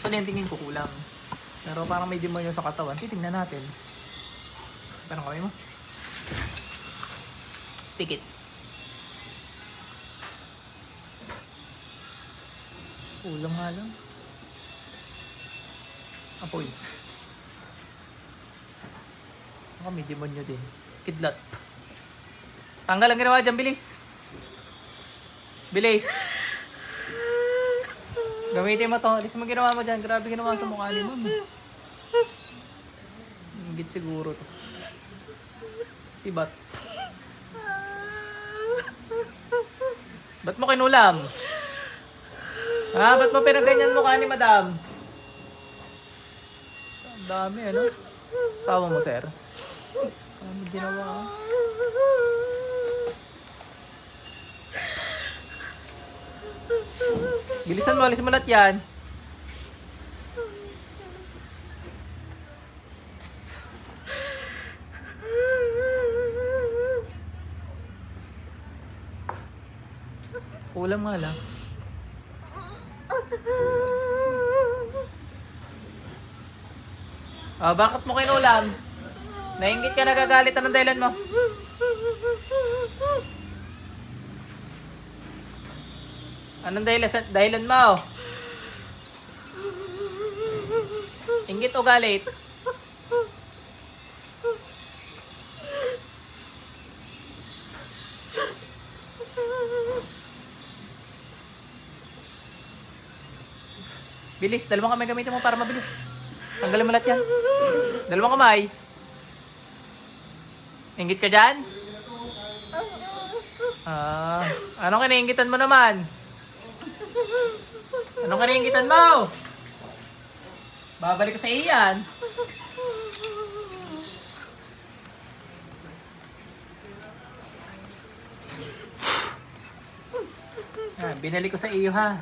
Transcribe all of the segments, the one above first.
Ito na yung tingin ko kulang. Pero parang may demonyo sa katawan. Titingnan natin. Parang kami mo. Pikit. Kulang nga lang. Apoy. Baka may demonyo din. Kidlat. Tanggal ang ginawa dyan, bilis. Bilis. Gamitin mo to. Alis mo ginawa mo dyan. Grabe ginawa sa mukha ni mom. Ingit siguro to. Si Bat. Mo kinulam? Ha? Ba't mo pinaganyan mukha ni madam? Ang dami, ano? Sawa mo, sir. Ano ginawa? Bilisan mo, alis mo lahat yan. Kulang nga lang. Ah, bakit mo kinulam? Nainggit ka nagagalit anong dahilan mo? Anong dahilan, sa- dahilan mo? Inggit o galit? Bilis, dalawang kamay gamitin mo para mabilis. Tanggalin mo lahat yan. Dalawang kamay. Inggit ka dyan? Ah, anong kiniingitan mo naman? Anong kiniingitan mo? Babalik ko sa iyan. Ah, binalik ko sa iyo ha.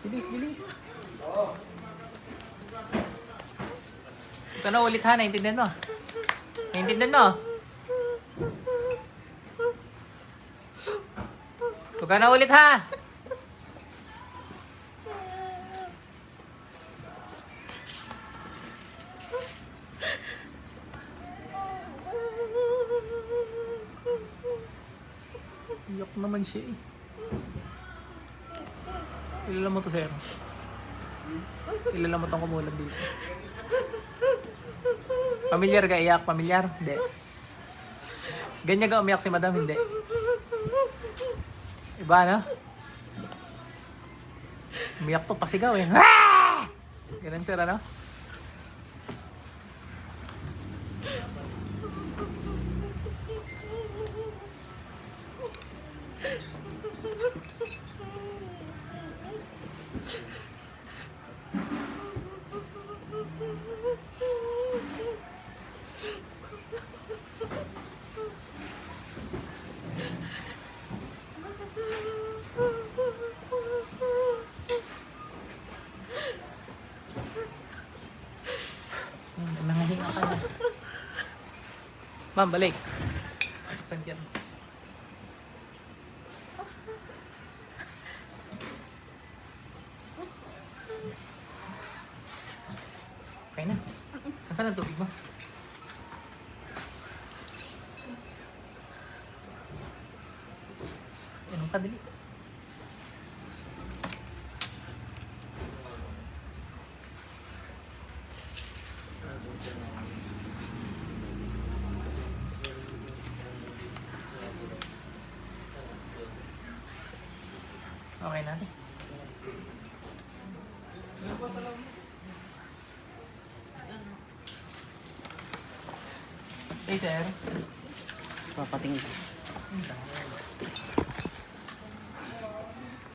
Bilis, bilis. Ito na ulit ha, naintindihan mo. Naintindihan mo. Ito ka na ulit ha. Iyak naman siya eh. Kilala mo to, sir. Kilala mo tong kumulan dito. Pamilyar ka iyak? Pamilyar? Hindi. Ganyan ka umiyak si madam? Hindi. Iba, no? Umiyak to, pasigaw eh. Ganun sir, ano? Nangahinga ka na. Ma'am, balik. Sasaksan yan. Okay na. Nasaan ang tubig mo? Anong kadali? Okay natin. Hey, sir. Papatingin. Ang dami.